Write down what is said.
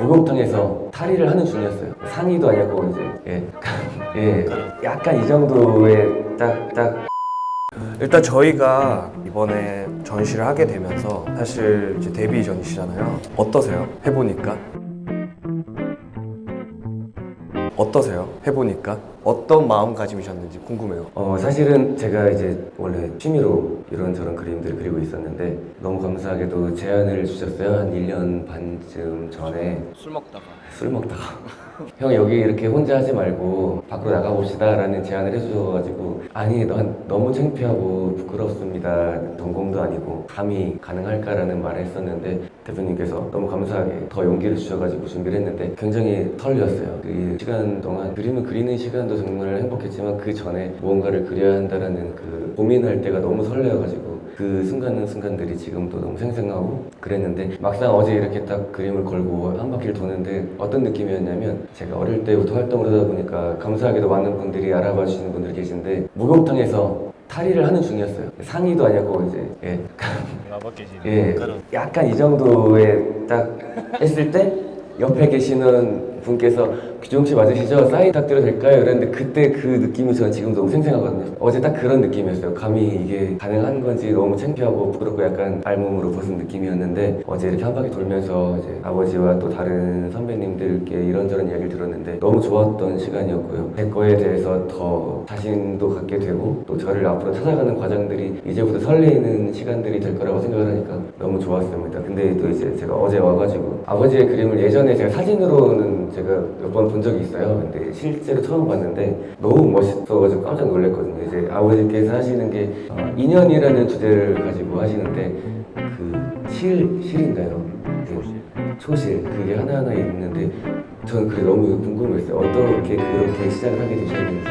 목욕탕에서 탈의를 하는 중이었어요. 상의도 아니었고 이제 예, 예 약간 이 정도의 딱딱 일단 저희가 이번에 전시를 하게 되면서 사실 이제 데뷔 전시잖아요. 어떠세요? 해보니까? 어떠세요? 해보니까? 어떤 마음가짐이셨는지 궁금해요. 어, 사실은 제가 이제 원래 취미로 이런저런 그림들을 그리고 있었는데 너무 감사하게도 제안을 주셨어요. 한 1년 반쯤 전에 술 먹다가. 술 먹다가 형 여기 이렇게 혼자 하지 말고 밖으로 나가봅시다 라는 제안을 해주셔가지고 아니 넌 너무 창피하고 부끄럽습니다 전공도 아니고 감히 가능할까라는 말을 했었는데 대표님께서 너무 감사하게 더 용기를 주셔가지고 준비를 했는데 굉장히 설레었어요 그 시간 동안 그림을 그리는 시간도 정말 행복했지만 그 전에 무언가를 그려야 한다라는 그 고민할 때가 너무 설레어가지고 그 순간 순간들이 지금도 너무 생생하고 그랬는데 막상 어제 이렇게 딱 그림을 걸고 한 바퀴를 도는데 어떤 느낌이었냐면 제가 어릴 때부터 활동을 하다 보니까 감사하게도 많은 분들이 알아봐 주시는 분들이 계신데 목욕탕에서 탈의를 하는 중이었어요. 상의도 아니었고 이제 예, 예. 약간 이 정도의 딱 했을 때 옆에 계시는 분께서 규종 씨 맞으시죠? 사인 부탁드려도 될까요? 이랬는데 그때 그 느낌이 저는 지금 너무 생생하거든요. 어제 딱 그런 느낌이었어요. 감히 이게 가능한 건지 너무 창피하고 부끄럽고 약간 알몸으로 벗은 느낌이었는데 어제 이렇게 한 바퀴 돌면서 이제 아버지와 또 다른 선배님들께 이런저런 이야기를 들었는데 너무 좋았던 시간이었고요. 제 거에 대해서 더 자신도 갖게 되고 또 저를 앞으로 찾아가는 과정들이 이제부터 설레이는 시간들이 될 거라고 생각을 하니까 너무 좋았습니다. 근데 또 이제 제가 어제 와가지고 아버지의 그림을 예전에 제가 사진으로는 제가 몇 번 본 적이 있어요. 근데 실제로 처음 봤는데 너무 멋있어가지고 깜짝 놀랐거든요. 이제 아버지께서 하시는 게 어, 인연이라는 주제를 가지고 하시는데 그 실, 실인가요? 네. 초실 그게 하나하나 있는데 저는 그게 너무 궁금했어요. 어떻게 그렇게 시작을 하게 되셨는지